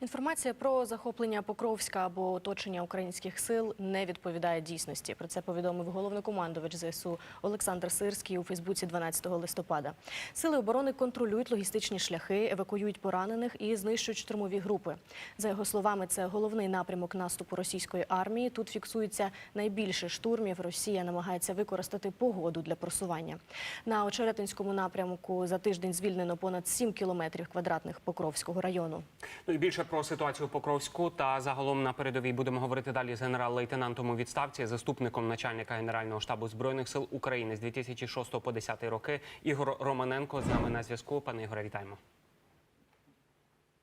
Інформація про захоплення Покровська або оточення українських сил не відповідає дійсності. Про це повідомив головнокомандувач ЗСУ Олександр Сирський у Фейсбуці 12 листопада. Сили оборони контролюють логістичні шляхи, евакуюють поранених і знищують штурмові групи. За його словами, це головний напрямок наступу російської армії. Тут фіксується найбільше штурмів. Росія намагається використати погоду для просування. На Очеретинському напрямку за тиждень звільнено понад 7 кілометрів квадратних Покровського району. Ну і більше про ситуацію в Покровську та загалом на передовій будемо говорити далі з генерал-лейтенантом у відставці, заступником начальника Генерального штабу збройних сил України з 2006 по 10 роки. Ігор Романенко з нами на зв'язку. Пане Ігоре, вітаємо.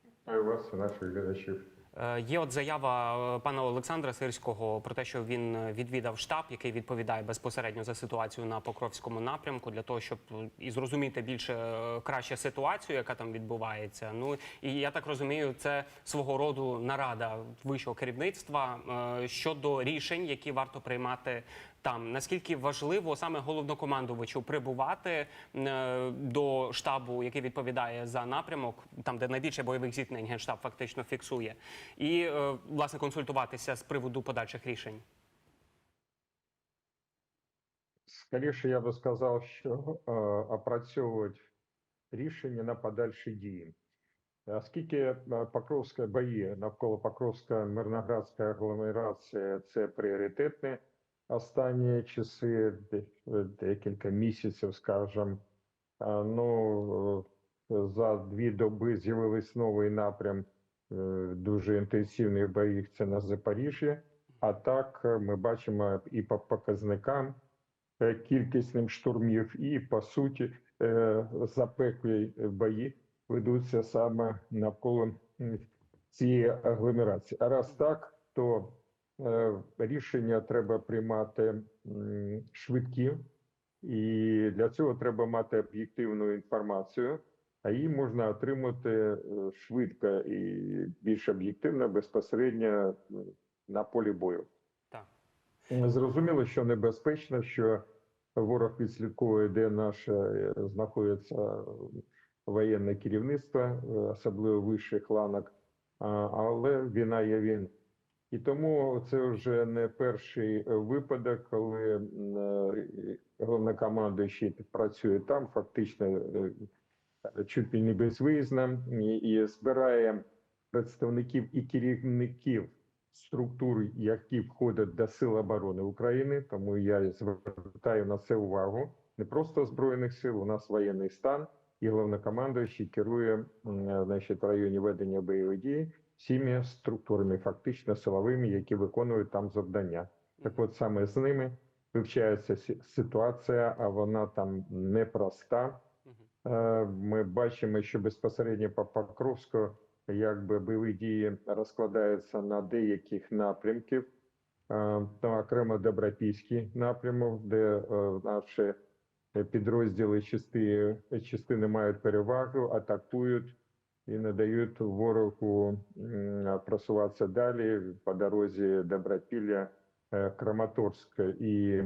Вітаю вас наших глядачів. Е, Є от заява е, пана Олександра Сирського про те, що він е, відвідав штаб, який відповідає безпосередньо за ситуацію на Покровському напрямку, для того, щоб і зрозуміти більше краще ситуацію, яка там відбувається. Ну і я так розумію, це свого роду нарада вищого керівництва щодо рішень, які варто приймати там. Наскільки важливо саме головнокомандувачу прибувати е, до штабу, який відповідає за напрямок, там де найбільше бойових зіткнень генштаб фактично фіксує, і е, власне консультуватися з приводу подальших рішень. Скоріше я би сказав, що е, опрацьовувати рішення на подальші дії. Оскільки е, Покровська бої навколо Покровська Мирноградська агломерація це пріоритетні останні часи, декілька місяців, скажімо, Е, ну е, за дві доби з'явився новий напрям е, дуже інтенсивних боїв. Це на Запоріжжі. А так е, ми бачимо і по показникам е, кількісним штурмів, і по суті е, запеклі бої ведуться саме навколо цієї агломерації. А раз так, то е, рішення треба приймати швидкі, і для цього треба мати об'єктивну інформацію, а її можна отримати е, швидко і більш об'єктивно безпосередньо е, на полі бою. Так. Зрозуміло, що небезпечно, що ворог відслідковує, де наше е, знаходиться воєнне керівництво, е, особливо вищих ланок, але війна є він. І тому це вже не перший е, випадок, коли е, головнокомандуючий працює там, фактично е, чуть не безвиїзно, і, збирає представників і керівників структур, які входять до Сил оборони України. Тому я звертаю на це увагу. Не просто збройних сил, у нас воєнний стан, і головнокомандуючий керує значить, в районі ведення бойових дій всіми структурами, фактично силовими, які виконують там завдання. Так от саме з ними вивчається ситуація, а вона там непроста. Е, Ми бачимо, що безпосередньо по Покровську якби бойові дії розкладаються на деяких напрямків. Е, окремо Добропільський напрямок, де е, наші підрозділи частини, частини мають перевагу, атакують і не дають ворогу просуватися далі по дорозі Добропілля е, Краматорськ і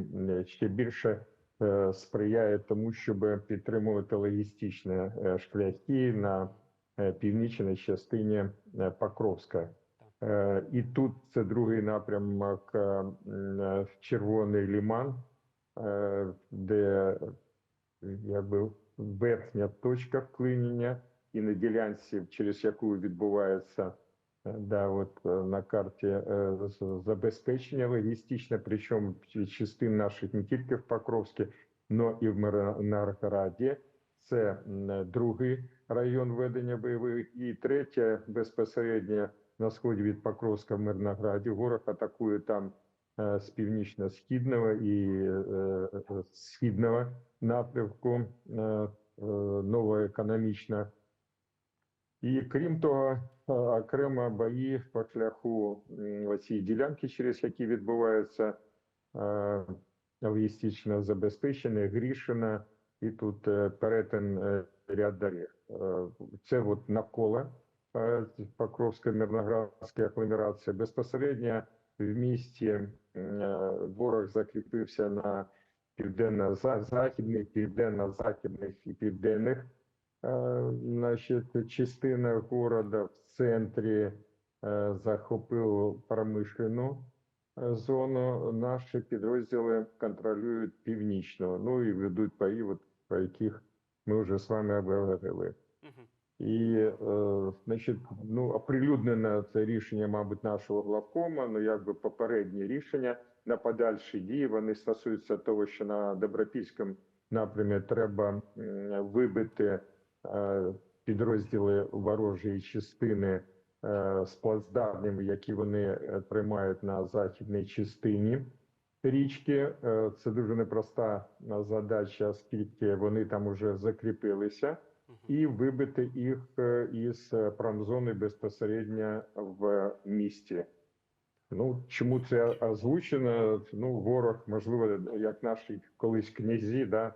ще більше е, сприяє тому, щоб підтримувати логістичні е, шляхи на північній частині Покровська. І тут це другий напрямок е, Червоний Ліман, де якби верхня точка вклинення і на ділянці, через яку відбувається е, да, от е, на карті е, забезпечення логістичне, причому частин наших не тільки в Покровській, але і в Мирнограді. Це другий район ведення бойових і третє безпосередньо на сході від Покровська в Мирнограді. Ворог атакує там з північно-східного і східного напрямку е, е, новоекономічна. І крім того, е, окремо бої по шляху оцій ділянки, через які відбувається е, логістичне забезпечення, Грішина, і тут е, перетин ряд доріг. Це от навколо Покровська Мирноградська агломерація. Безпосередньо в місті ворог закріпився на південно-західних, південно-західних і південних е, значить, частинах города. В центрі е, захопив промишлену е, зону. Наші підрозділи контролюють північну, ну і ведуть бої, от, про яких ми вже з вами обговорили. І, значить, ну, оприлюднене це рішення, мабуть, нашого главкома, ну, якби попередні рішення на подальші дії, вони стосуються того, що на Добропільському напрямі треба вибити підрозділи ворожої частини е, з плацдармів, які вони е, тримають на західній частині річки. Е, Це дуже непроста е, задача, оскільки вони там уже закріпилися і вибити їх е, із е, промзони безпосередньо в місті. Ну чому це озвучено? Ну, ворог, можливо, як наші колись князі, да,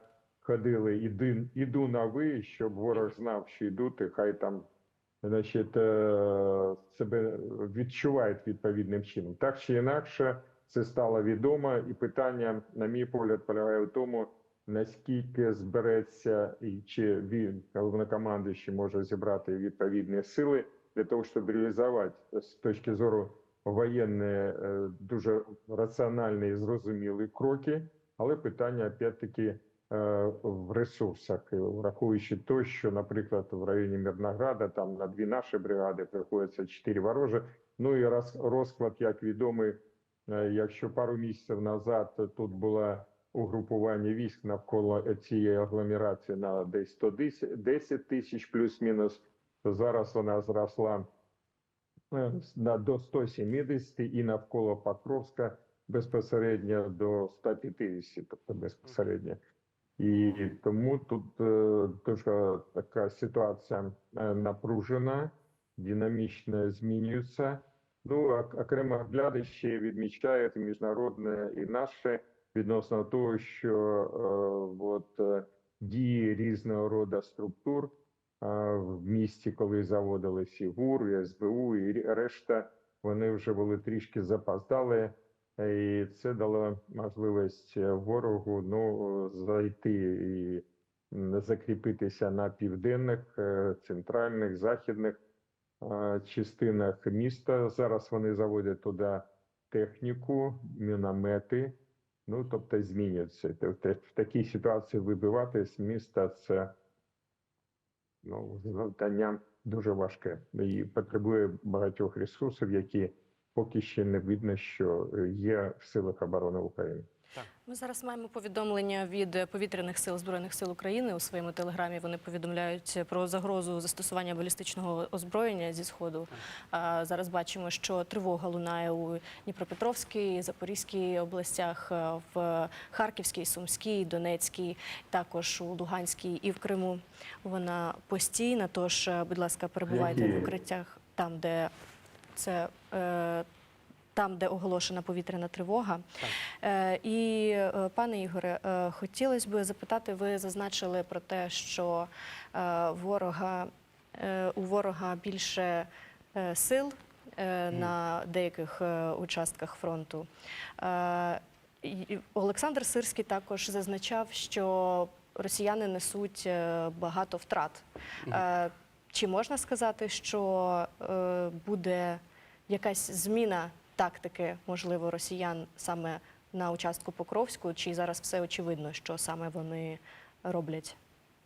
ходили іди, іду на ви, щоб ворог знав, що йдуть, і хай там значить, е, себе відчувають відповідним чином. Так чи інакше, це стало відомо, і питання, на мій погляд, полягає в тому, наскільки збереться і чи він головнокомандуючий може зібрати відповідні сили для того, щоб реалізувати з точки зору воєнні е, дуже раціональні і зрозумілі кроки, але питання опять-таки е, в ресурсах, враховуючи те, що, наприклад, в районі Мирнограда там на дві наші бригади приходиться чотири ворожі. Ну і роз- розклад, як відомий, е, якщо пару місяців назад тут була угрупування військ навколо цієї агломерації на десь 110 тисяч плюс-мінус, то зараз вона зросла на до 170 і навколо Покровська безпосередньо до 150, тобто безпосередньо. І тому тут е, дуже така ситуація е, напружена, динамічно змінюється. Ну, ок- окремо глядачі відмічають міжнародне і наше відносно того, що е, от, дії різного роду структур в місті, коли ГУР, і СБУ, і решта, вони вже були трішки запоздали, і це дало можливість е, ворогу ну, зайти і закріпитися на південних, е, центральних, західних е, частинах міста. Зараз вони заводять туди техніку, міномети. Ну, тобто змінюється. Тобто в такій ситуації вибивати з міста це ну, завдання дуже важке і потребує багатьох ресурсів, які поки ще не видно, що е, є в силах оборони України. Ми зараз маємо повідомлення від повітряних сил збройних сил України у своєму телеграмі. Вони повідомляють про загрозу застосування балістичного озброєння зі сходу. А зараз бачимо, що тривога лунає у Дніпропетровській, Запорізькій областях, е, в Харківській, Сумській, Донецькій, також у Луганській і в Криму. Вона постійна. Тож, е, будь ласка, перебувайте Які? в укриттях там, де це. е, Там, де оголошена повітряна тривога, Е, І, е, пане Ігоре, е, хотілося б запитати, ви зазначили про те, що е, ворога, е, у ворога більше е, сил е, на деяких е, участках фронту. Е, Олександр Сирський також зазначав, що росіяни несуть е, багато втрат. Е, Чи можна сказати, що буде якась зміна тактики, можливо, росіян саме на участку Покровську, чи зараз все очевидно, що саме вони роблять?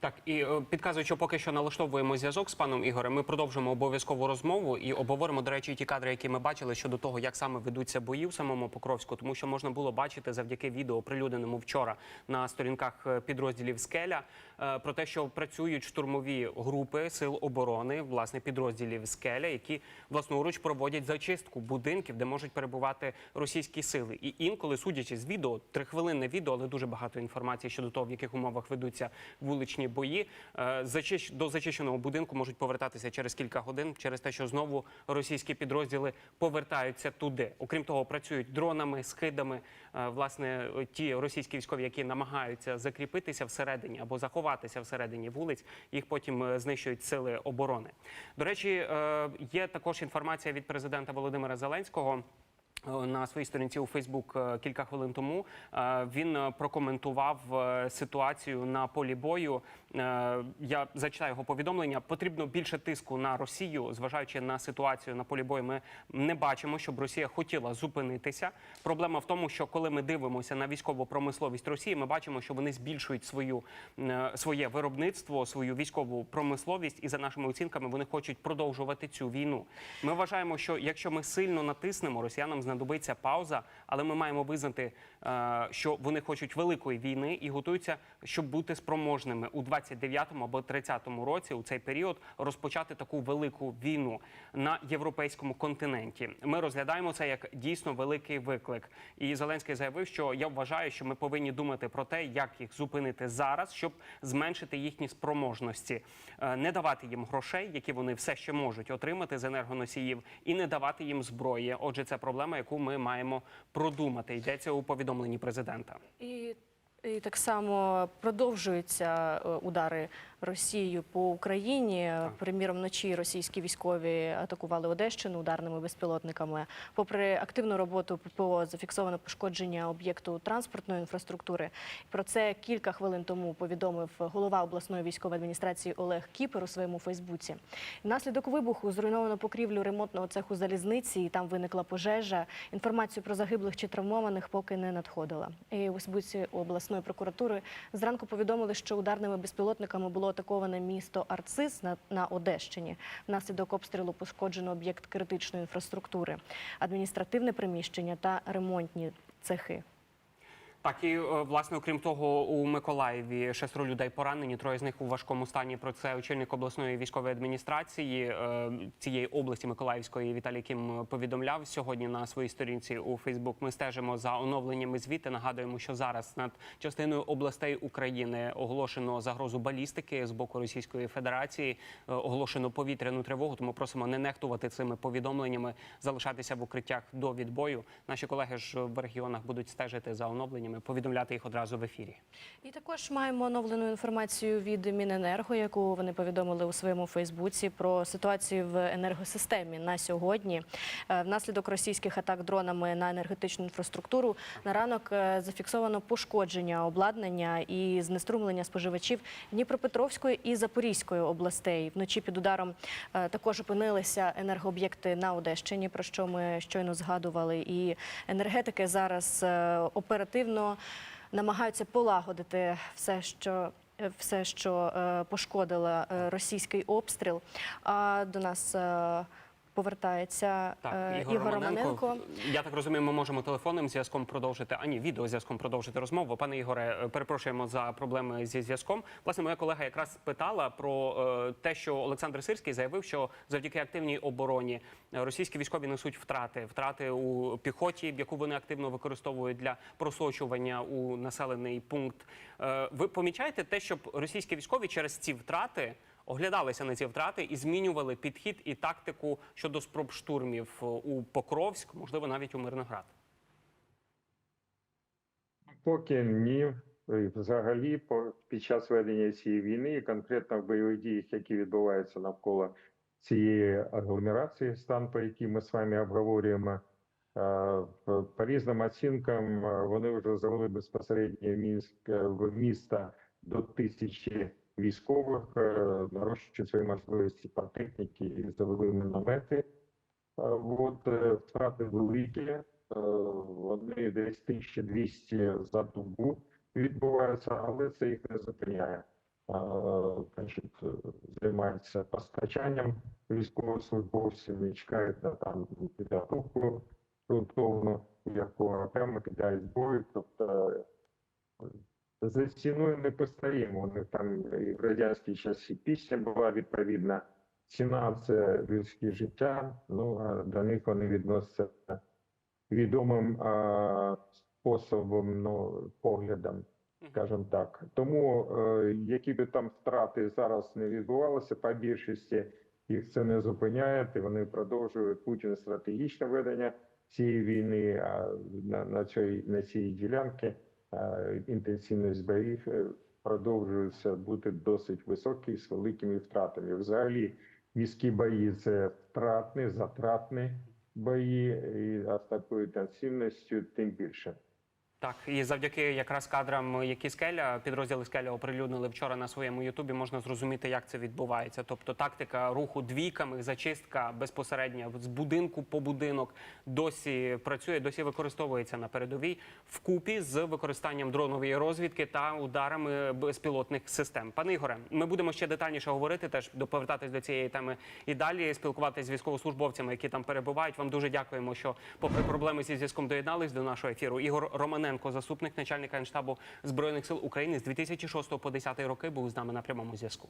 Так, і е, підказуючи, поки що налаштовуємо зв'язок з паном Ігорем, ми продовжимо обов'язкову розмову і обговоримо, до речі, ті кадри, які ми бачили щодо того, як саме ведуться бої в самому Покровську, тому що можна було бачити завдяки відео, оприлюдненому вчора на сторінках е, підрозділів Скеля, е, про те, що працюють штурмові групи сил оборони, власне, підрозділів Скеля, які власноруч проводять зачистку будинків, де можуть перебувати російські сили. І інколи, судячи з відео, трихвилинне відео, але дуже багато інформації щодо того, в яких умовах ведуться вуличні бої. е, До зачищеного будинку можуть повертатися через кілька годин, через те, що знову російські підрозділи повертаються туди. Окрім того, працюють дронами, скидами. Е, Власне, ті російські військові, які намагаються закріпитися всередині або заховатися всередині вулиць, їх потім е, знищують сили оборони. До речі, є також інформація від президента Володимира Зеленського. На своїй сторінці у Фейсбук кілька хвилин тому він прокоментував ситуацію на полі бою Я зачитаю його повідомлення. Потрібно більше тиску на Росію, зважаючи на ситуацію на полі бою. Ми не бачимо, щоб Росія хотіла зупинитися. Проблема в тому, що коли ми дивимося на військову промисловість Росії, ми бачимо, що вони збільшують свою е, своє виробництво, свою військову промисловість, і за нашими оцінками вони хочуть продовжувати цю війну. Ми вважаємо, що якщо ми сильно натиснемо, росіянам знадобиться пауза, але ми маємо визнати, е, що вони хочуть великої війни і готуються, щоб бути спроможними у 29-му або 30-му році у цей період розпочати таку велику війну на європейському континенті. Ми розглядаємо це як дійсно великий виклик. І Зеленський заявив, що я вважаю, що ми повинні думати про те, як їх зупинити зараз, щоб зменшити їхні спроможності, Е, не давати їм грошей, які вони все ще можуть отримати з енергоносіїв, і не давати їм зброї. Отже, це проблема, яку ми маємо продумати. Йдеться у повідомленні президента. І, і так само продовжуються е, удари Росією по Україні. Приміром, вночі російські військові атакували Одещину ударними безпілотниками. Попри активну роботу ППО, зафіксовано пошкодження об'єкту транспортної інфраструктури. Про це кілька хвилин тому повідомив голова обласної військової адміністрації Олег Кіпер у своєму Фейсбуці. Внаслідок вибуху зруйновано покрівлю ремонтного цеху залізниці, і там виникла пожежа. Інформацію про загиблих чи травмованих поки не надходила. І у Фейсбуці обласної прокуратури зранку повідомили, що ударними безпілотниками було атаковане місто Арцис на, на Одещині. Внаслідок обстрілу пошкоджено об'єкт критичної інфраструктури, адміністративне приміщення та ремонтні цехи. Так і е, власне, окрім того, у Миколаєві шестеро людей поранені, троє з них у важкому стані. Про це очільник обласної військової адміністрації е, цієї області Миколаївської Віталій Кім повідомляв сьогодні на своїй сторінці у Фейсбук. Ми стежимо за оновленнями звіти. Нагадуємо, що зараз над частиною областей України оголошено загрозу балістики з боку Російської Федерації. е, Оголошено повітряну тривогу. Тому просимо не нехтувати цими повідомленнями, залишатися в укриттях до відбою. Наші колеги ж в регіонах будуть стежити за оновленнями, повідомляти їх одразу в ефірі. І також маємо оновлену інформацію від Міненерго, яку вони повідомили у своєму Фейсбуці про ситуацію в енергосистемі на сьогодні. Е, Внаслідок російських атак дронами на енергетичну інфраструктуру на ранок е, зафіксовано пошкодження обладнання і знеструмлення споживачів Дніпропетровської і Запорізької областей. Вночі під ударом е, також опинилися енергооб'єкти на Одещині, про що ми щойно згадували. І енергетики зараз е, оперативно намагаються полагодити все, що. Все, що е, пошкодила е, російський обстріл. А до нас е, повертається е, Ігор, Романенко. Я так розумію, ми можемо телефонним зв'язком продовжити, а ні, відеозв'язком продовжити розмову. Пане Ігоре, е, перепрошуємо за проблеми зі зв'язком. Власне, моя колега якраз питала про е, те, що Олександр Сирський заявив, що завдяки активній обороні російські військові несуть втрати, втрати у піхоті, яку вони активно використовують для просочування у населений пункт. Ви помічаєте те, щоб російські військові через ці втрати оглядалися на ці втрати і змінювали підхід і тактику щодо спроб штурмів е, у Покровськ, можливо, навіть у Мирноград. Поки ні. Взагалі, під час ведення цієї війни, і конкретно в бойових діях, які відбуваються навколо цієї агломерації, стан, по якій ми з вами обговорюємо, е, по різним оцінкам е, вони вже завели безпосередньо Мінськ в місто до тисячі військових, е, нарощують свої можливості і завели міномети. Е, От е, втрати великі, е, вони десь 1200 за добу відбуваються, але це їх не зупиняє. Е, е, займаються постачанням військовослужбовців і чекають на там підготовку ґрунтовну, яку окремо кидають бою. Тобто е, за ціною не постаємо. У них там і в радянські часи пісня була відповідна. Ціна це людське життя. Ну а до них вони відносяться відомим а, способом, ну поглядом, скажімо так. Тому е, які би там втрати зараз не відбувалися, по більшості їх це не зупиняє, і вони продовжують Путін стратегічне ведення цієї війни. А на, на цій на цій ділянці інтенсивність боїв е, продовжується бути досить високий з великими втратами. Взагалі, міські бої це втратні, затратні бої, і з такою інтенсивністю тим більше. Так, і завдяки якраз кадрам, які скеля, підрозділи скеля оприлюднили вчора на своєму Ютубі, можна зрозуміти, як це відбувається. Тобто тактика руху двійками, зачистка безпосередньо з будинку по будинок досі працює, досі використовується на передовій вкупі з використанням дронової розвідки та ударами безпілотних систем. Пане Ігоре, ми будемо ще детальніше говорити, теж до- повертатись до цієї теми і далі спілкуватися з військовослужбовцями, які там перебувають. Вам дуже дякуємо, що попри проблеми зі зв'язком доєднались до нашого ефіру. Ігор Романенко, заступник начальника генштабу збройних сил України з 2006 по 2010 роки, був з нами на прямому зв'язку.